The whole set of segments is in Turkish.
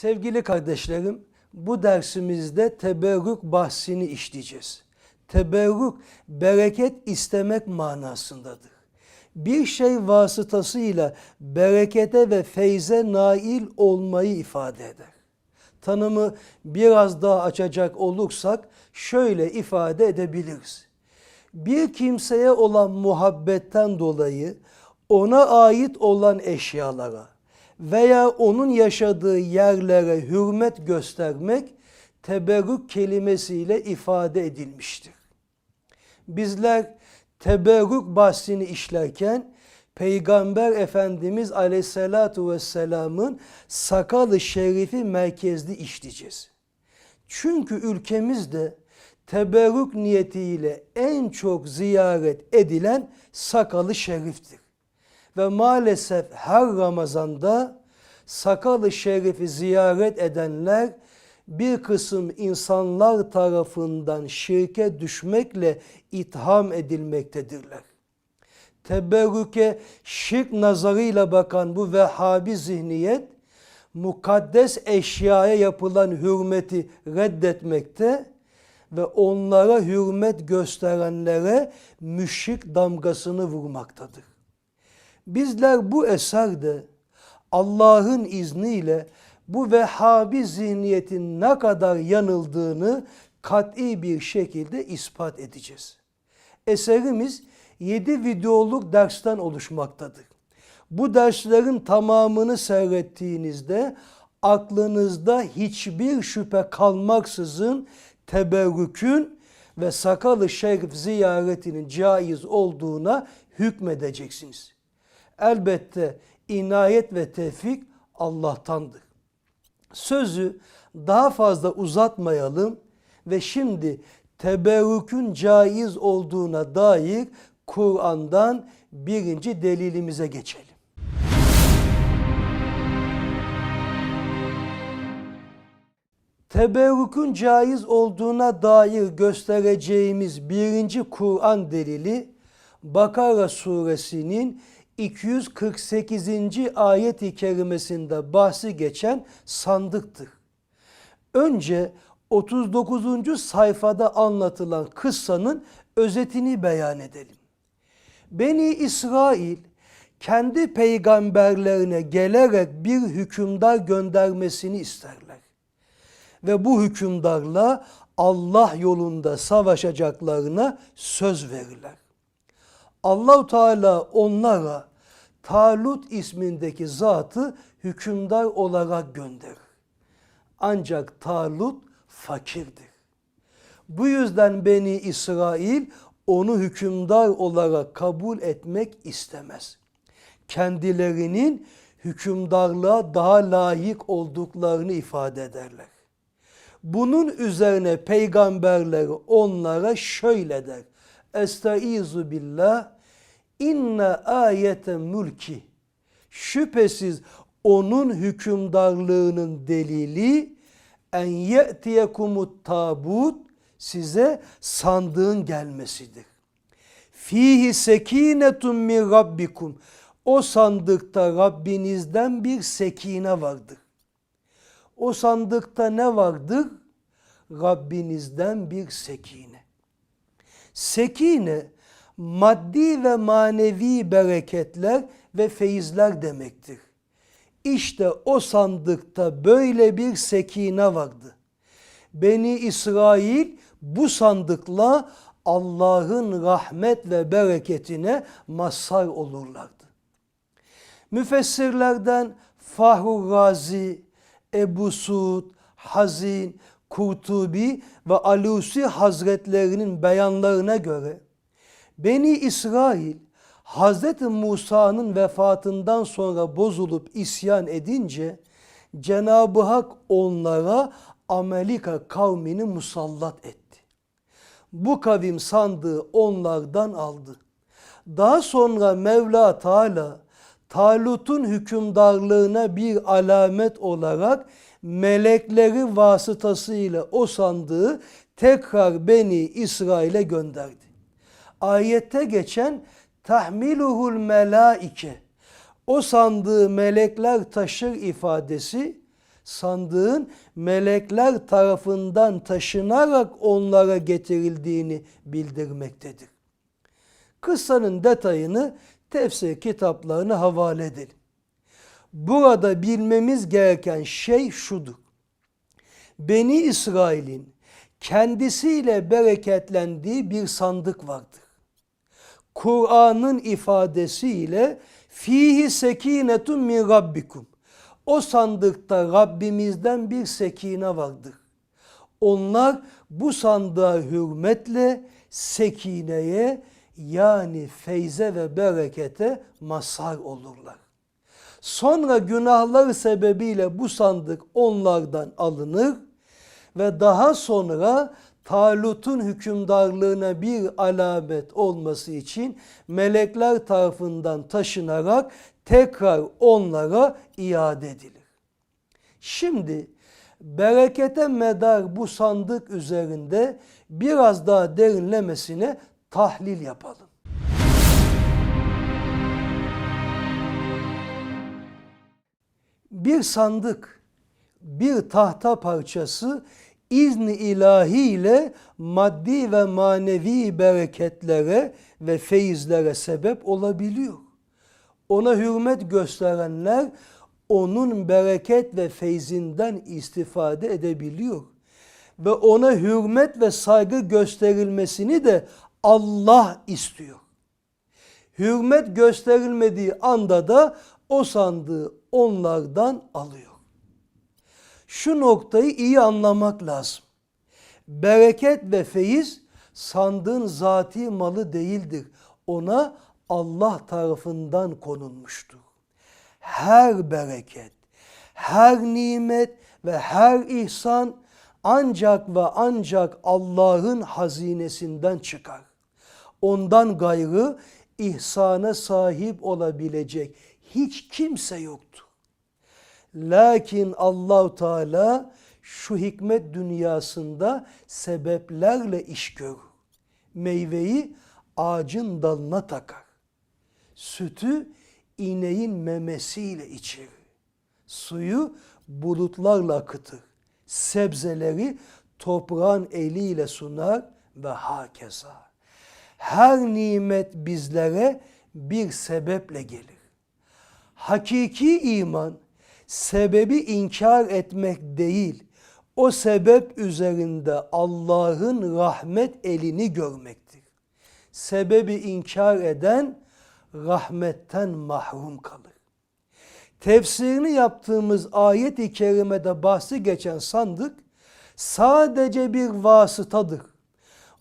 Sevgili kardeşlerim, bu dersimizde teberrük bahsini işleyeceğiz. Teberrük, bereket istemek manasındadır. Bir şey vasıtasıyla berekete ve feyze nail olmayı ifade eder. Tanımı biraz daha açacak olursak şöyle ifade edebiliriz. Bir kimseye olan muhabbetten dolayı ona ait olan eşyalara veya onun yaşadığı yerlere hürmet göstermek teberrük kelimesiyle ifade edilmiştir. Bizler teberrük bahsini işlerken Peygamber Efendimiz Aleyhisselatu Vesselam'ın sakalı şerifi merkezli işleyeceğiz. Çünkü ülkemizde teberrük niyetiyle en çok ziyaret edilen sakalı şeriftir. Ve maalesef her Ramazan'da sakalı şerifi ziyaret edenler bir kısım insanlar tarafından şirke düşmekle itham edilmektedirler. Teberrüke şirk nazarıyla bakan bu Vehhabi zihniyet, mukaddes eşyaya yapılan hürmeti reddetmekte ve onlara hürmet gösterenlere müşrik damgasını vurmaktadır. Bizler bu eserde Allah'ın izniyle bu Vehhabi zihniyetin ne kadar yanıldığını kat'i bir şekilde ispat edeceğiz. Eserimiz 7 videoluk dersten oluşmaktadır. Bu derslerin tamamını seyrettiğinizde aklınızda hiçbir şüphe kalmaksızın teberrükün ve sakalı şerif ziyaretinin caiz olduğuna hükmedeceksiniz. Elbette inayet ve tevfik Allah'tandır. Sözü daha fazla uzatmayalım ve şimdi teberrükün caiz olduğuna dair Kur'an'dan birinci delilimize geçelim. Teberrükün caiz olduğuna dair göstereceğimiz birinci Kur'an delili Bakara suresinin 248. ayet-i kerimesinde bahsi geçen sandıktır. Önce 39. sayfada anlatılan kıssanın özetini beyan edelim. Beni İsrail kendi peygamberlerine gelerek bir hükümdar göndermesini isterler. Ve bu hükümdarla Allah yolunda savaşacaklarına söz verirler. Allahu Teala onlara Talut ismindeki zatı hükümdar olarak gönderir. Ancak Talut fakirdir. Bu yüzden Beni İsrail onu hükümdar olarak kabul etmek istemez. Kendilerinin hükümdarlığa daha layık olduklarını ifade ederler. Bunun üzerine peygamberleri onlara şöyle der. Estaizu billah inne ayete mülki şüphesiz onun hükümdarlığının delili en ye'tiyekumut tabut size sandığın gelmesidir. Fihi sekinetun min rabbikum o sandıkta Rabbinizden bir sekine vardır. O sandıkta ne vardır? Rabbinizden bir sekine. Sekine maddi ve manevi bereketler ve feyizler demektir. İşte o sandıkta böyle bir sekine vardı. Beni İsrail bu sandıkla Allah'ın rahmet ve bereketine mazhar olurlardı. Müfessirlerden Fahru Razi, Ebu Suud, Hazin, Kurtubi ve Alusi Hazretlerinin beyanlarına göre Beni İsrail Hz. Musa'nın vefatından sonra bozulup isyan edince Cenab-ı Hak onlara Amelika kavmini musallat etti. Bu kavim sandığı onlardan aldı. Daha sonra Mevla Teala Talut'un hükümdarlığına bir alamet olarak melekleri vasıtasıyla o sandığı tekrar Beni İsrail'e gönderdi. Ayette geçen tahmiluhul melaike o sandığı melekler taşır ifadesi sandığın melekler tarafından taşınarak onlara getirildiğini bildirmektedir. Kıssanın detayını tefsir kitaplarına havale edelim. Burada bilmemiz gereken şey şudur. Beni İsrail'in kendisiyle bereketlendiği bir sandık vardır. Kur'an'ın ifadesiyle fihi sekinetun min rabbikum. O sandıkta Rabbimizden bir sekine vardır. Onlar bu sandığa hürmetle sekineye yani feyze ve berekete mazhar olurlar. Sonra günahları sebebiyle bu sandık onlardan alınır ve daha sonra Talut'un hükümdarlığına bir alamet olması için melekler tarafından taşınarak tekrar onlara iade edilir. Şimdi berekete medar bu sandık üzerinde biraz daha derinlemesine tahlil yapalım. Bir sandık, bir tahta parçası izni ilahi ile maddi ve manevi bereketlere ve feyizlere sebep olabiliyor. Ona hürmet gösterenler onun bereket ve feyzinden istifade edebiliyor. Ve ona hürmet ve saygı gösterilmesini de Allah istiyor. Hürmet gösterilmediği anda da o sandığı onlardan alıyor. Şu noktayı iyi anlamak lazım. Bereket ve feyiz sandığın zati malı değildir. Ona Allah tarafından konulmuştur. Her bereket, her nimet ve her ihsan ancak ve ancak Allah'ın hazinesinden çıkar. Ondan gayrı ihsana sahip olabilecek hiç kimse yoktur. Lakin Allahu Teala şu hikmet dünyasında sebeplerle iş görür. Meyveyi ağacın dalına takar. Sütü ineğin memesiyle içirir. Suyu bulutlarla akıtır. Sebzeleri toprağın eliyle sunar ve hakeza. Her nimet bizlere bir sebeple gelir. Hakiki iman sebebi inkar etmek değil, o sebep üzerinde Allah'ın rahmet elini görmektir. Sebebi inkar eden rahmetten mahrum kalır. Tefsirini yaptığımız ayet-i kerimede bahsi geçen sandık sadece bir vasıtadır.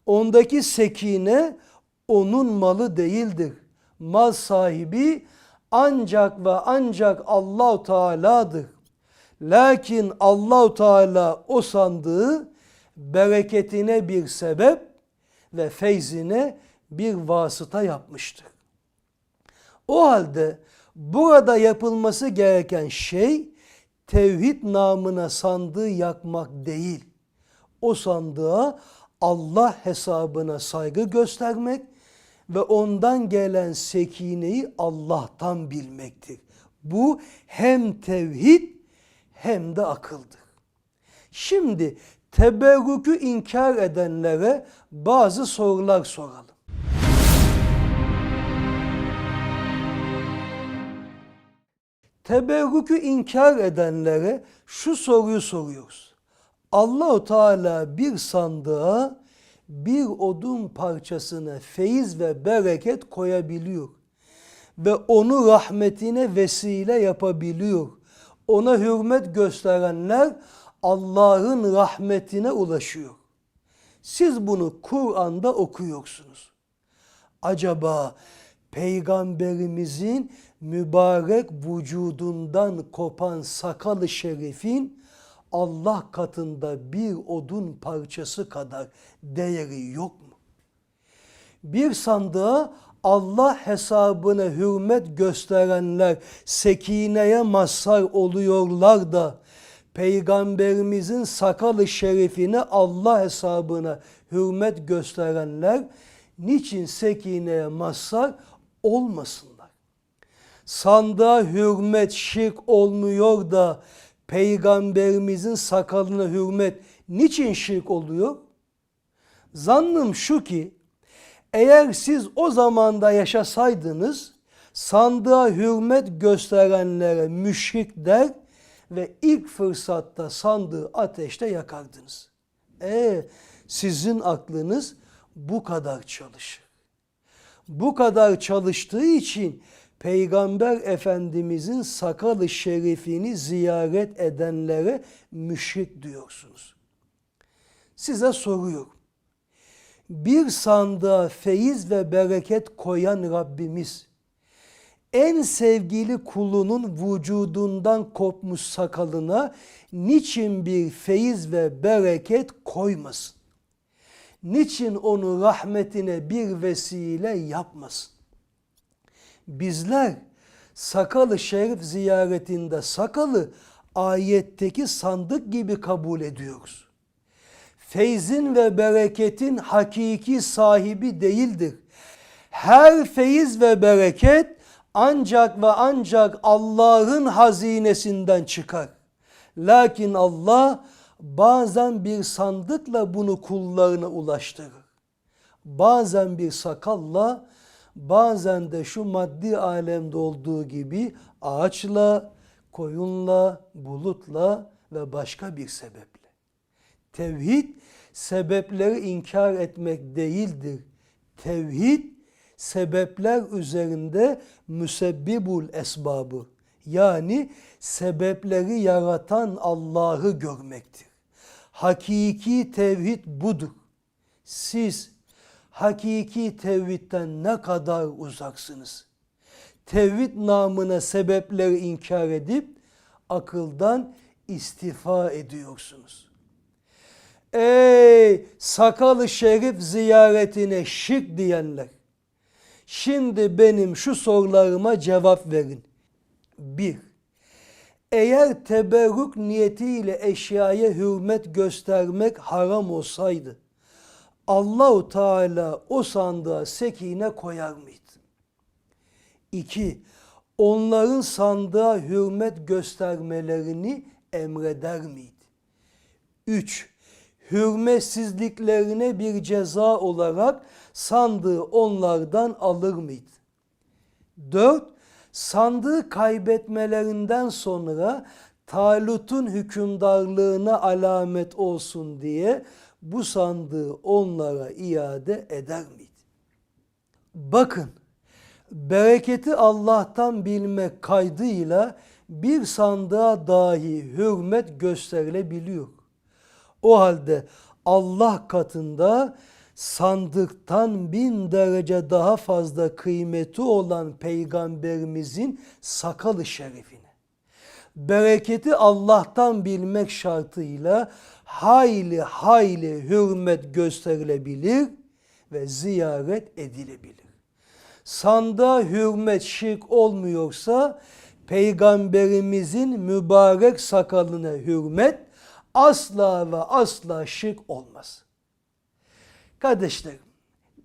Ondaki sekine onun malı değildir. Mal sahibi ancak ve ancak Allah Teala'dır. Lakin Allah Teala o sandığı bereketine bir sebep ve feyzine bir vasıta yapmıştır. O halde burada yapılması gereken şey tevhid namına sandığı yakmak değil. O sandığa Allah hesabına saygı göstermek ve ondan gelen sekineyi Allah'tan bilmektir. Bu hem tevhid hem de akıldır. Şimdi teberrükü inkar edenlere bazı sorular soralım. Teberrükü inkar edenlere şu soruyu soruyoruz. Allahu Teala bir sandığa bir odun parçasına feyiz ve bereket koyabiliyor. Ve onu rahmetine vesile yapabiliyor. Ona hürmet gösterenler Allah'ın rahmetine ulaşıyor. Siz bunu Kur'an'da okuyorsunuz. Acaba peygamberimizin mübarek vücudundan kopan sakalı şerifin Allah katında bir odun parçası kadar değeri yok mu? Bir sandığa Allah hesabına hürmet gösterenler sekineye mazhar oluyorlar da Peygamberimizin sakalı şerifine Allah hesabına hürmet gösterenler niçin sekineye mazhar olmasınlar? Sandığa hürmet şirk olmuyor da peygamberimizin sakalına hürmet niçin şirk oluyor? Zannım şu ki eğer siz o zamanda yaşasaydınız sandığa hürmet gösterenlere müşrik der ve ilk fırsatta sandığı ateşte yakardınız. E sizin aklınız bu kadar çalışır. Bu kadar çalıştığı için Peygamber Efendimizin sakalı şerifini ziyaret edenlere müşrik diyorsunuz. Size soruyorum. Bir sandığa feyiz ve bereket koyan Rabbimiz en sevgili kulunun vücudundan kopmuş sakalına niçin bir feyiz ve bereket koymasın? Niçin onu rahmetine bir vesile yapmasın? Bizler sakalı şerif ziyaretinde sakalı ayetteki sandık gibi kabul ediyoruz. Feyzin ve bereketin hakiki sahibi değildir. Her feyiz ve bereket ancak ve ancak Allah'ın hazinesinden çıkar. Lakin Allah bazen bir sandıkla bunu kullarına ulaştırır. Bazen bir sakalla, bazen de şu maddi alemde olduğu gibi ağaçla, koyunla, bulutla ve başka bir sebeple. Tevhid sebepleri inkar etmek değildir. Tevhid sebepler üzerinde müsebbibul esbabı yani sebepleri yaratan Allah'ı görmektir. Hakiki tevhid budur. Siz hakiki tevhidden ne kadar uzaksınız? Tevhid namına sebepleri inkar edip akıldan istifa ediyorsunuz. Ey sakalı şerif ziyaretine şirk diyenler! Şimdi benim şu sorularıma cevap verin. 1. Eğer teberrük niyetiyle eşyaya hürmet göstermek haram olsaydı Allahu Teala o sandığa sekine koyar mıydı? 2. Onların sandığa hürmet göstermelerini emreder miydi? 3. Hürmetsizliklerine bir ceza olarak sandığı onlardan alır mıydı? 4. Sandığı kaybetmelerinden sonra Talut'un hükümdarlığına alamet olsun diye bu sandığı onlara iade eder miydi? Bakın, bereketi Allah'tan bilmek kaydıyla bir sandığa dahi hürmet gösterilebiliyor. O halde Allah katında sandıktan bin derece daha fazla kıymeti olan peygamberimizin sakalı şerifine. Bereketi Allah'tan bilmek şartıyla hayli hayli hürmet gösterilebilir ve ziyaret edilebilir. Sandığa hürmet şirk olmuyorsa peygamberimizin mübarek sakalına hürmet asla ve asla şirk olmaz. Kardeşlerim,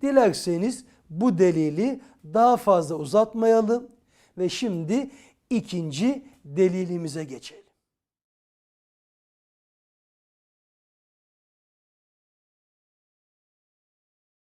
dilerseniz bu delili daha fazla uzatmayalım ve şimdi ikinci delilimize geçelim.